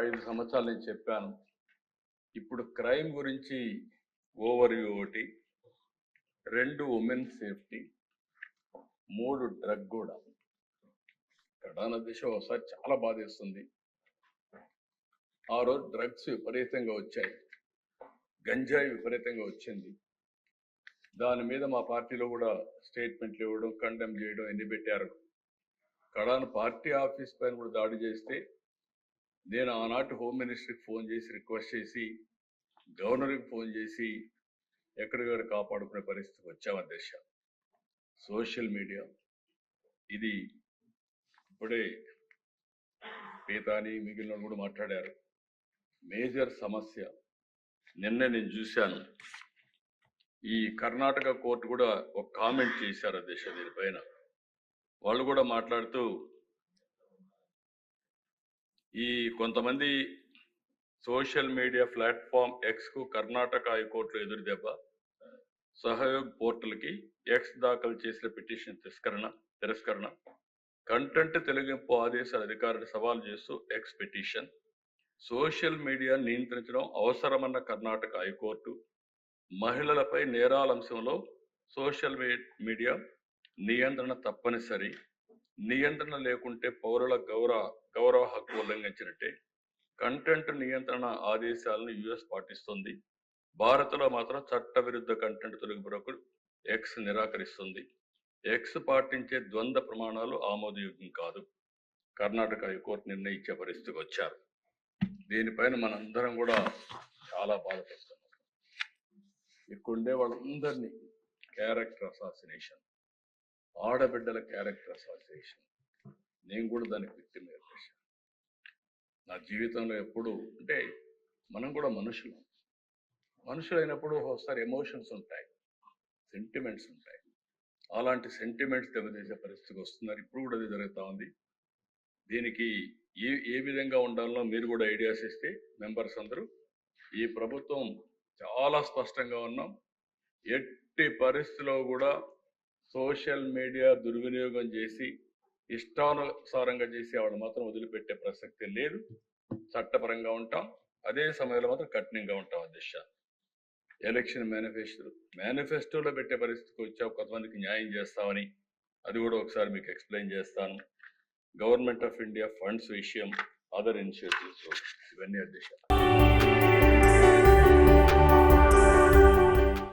ఐదు సంవత్సరాలు నేను చెప్పాను. ఇప్పుడు క్రైమ్ గురించి ఓవర్ ఒకటి రెండు ఉమెన్ సేఫ్టీ మూడు డ్రగ్ కూడా. ప్రధాన దిశ ఒకసారి చాలా బాధేస్తుంది. ఆ రోజు డ్రగ్స్ విపరీతంగా వచ్చాయి. గంజాయి విపరీతంగా వచ్చింది. దాని మీద మా పార్టీలో కూడా స్టేట్మెంట్లు ఇవ్వడం కండెమ్ చేయడం ఎన్ని పెట్టారు. కడాన పార్టీ ఆఫీస్ పైన కూడా దాడి చేస్తే నేను ఆనాటి హోమ్ మినిస్టర్కి ఫోన్ చేసి రిక్వెస్ట్ చేసి గవర్నర్కి ఫోన్ చేసి ఎక్కడికక్కడ కాపాడుకునే పరిస్థితికి వచ్చాం అధ్యక్ష సోషల్ మీడియా. ఇది ఇప్పుడే పీతాని మిగిలిన కూడా మాట్లాడారు. మేజర్ సమస్య. నిన్న నేను చూశాను. ఈ కర్ణాటక కోర్టు కూడా ఒక కామెంట్ చేశారు అధ్యక్ష దీనిపైన. వాళ్ళు కూడా మాట్లాడుతూ ఈ కొంతమంది సోషల్ మీడియా ప్లాట్ఫామ్ ఎక్స్కు కర్ణాటక హైకోర్టులో ఎదురు దెబ్బ సహయోగ్ పోర్టల్కి ఎక్స్ దాఖలు చేసిన పిటిషన్ తిరస్కరణ తిరస్కరణ కంటెంట్ తొలగింపు ఆదేశాల అధికారులు సవాల్ చేస్తూ ఎక్స్ పిటిషన్ సోషల్ మీడియా నియంత్రించడం అవసరమన్న కర్ణాటక హైకోర్టు మహిళలపై నేరాల అంశంలో సోషల్ మీడియా నియంత్రణ తప్పనిసరి. నియంత్రణ లేకుంటే పౌరుల గౌరవ గౌరవ హక్కు ఉల్లంఘించినట్టే. కంటెంట్ నియంత్రణ ఆదేశాలను యుఎస్ పాటిస్తుంది. భారత్లో మాత్రం చట్టవిరుద్ధ కంటెంట్ తొలగింపునకు ఎక్స్ నిరాకరిస్తుంది. ఎక్స్ పాటించే ద్వంద్వ ప్రమాణాలు ఆమోదయోగ్యం కాదు. కర్ణాటక హైకోర్టు నిర్ణయించే పరిస్థితికి వచ్చారు. దీనిపైన మనందరం కూడా చాలా బాధపడుతున్నాం. ఇక్కడుండే వాళ్ళందరినీ క్యారెక్టర్ అసాసినేషన్. ఆడబిడ్డల క్యారెక్టర్ అసోసియేషన్. నేను కూడా దానికి విక్టిమ్ చేశాను. నా జీవితంలో ఎప్పుడు అంటే మనం కూడా మనుషులు. మనుషులైనప్పుడు ఒకసారి ఎమోషన్స్ ఉంటాయి. సెంటిమెంట్స్ ఉంటాయి. అలాంటి సెంటిమెంట్స్ దెబ్బతీసే పరిస్థితికి వస్తున్నారు. ఇప్పుడు కూడా అది జరుగుతూ ఉంది. దీనికి ఏ ఏ విధంగా ఉండాలో మీరు కూడా ఐడియాస్ ఇస్తే మెంబర్స్ అందరూ ఈ ప్రభుత్వం చాలా స్పష్టంగా ఉన్నాం. ఎట్టి పరిస్థితిలో కూడా సోషల్ మీడియా దుర్వినియోగం చేసి ఇష్టానుసారంగా చేసి ఆవిడ మాత్రం వదిలిపెట్టే ప్రసక్తి లేదు. చట్టపరంగా ఉంటాం. అదే సమయంలో మాత్రం కఠినంగా ఉంటాం అధ్యక్ష ఎలక్షన్ మేనిఫెస్టో మేనిఫెస్టోలో పెట్టే పరిస్థితికి వచ్చావు. కొంతమందికి న్యాయం చేస్తామని అది కూడా ఒకసారి మీకు ఎక్స్ప్లెయిన్ చేస్తాను. గవర్నమెంట్ ఆఫ్ ఇండియా ఫండ్స్ విషయం అదర్ ఇనిషియేటివ్స్ ఇవన్నీ అధ్యక్ష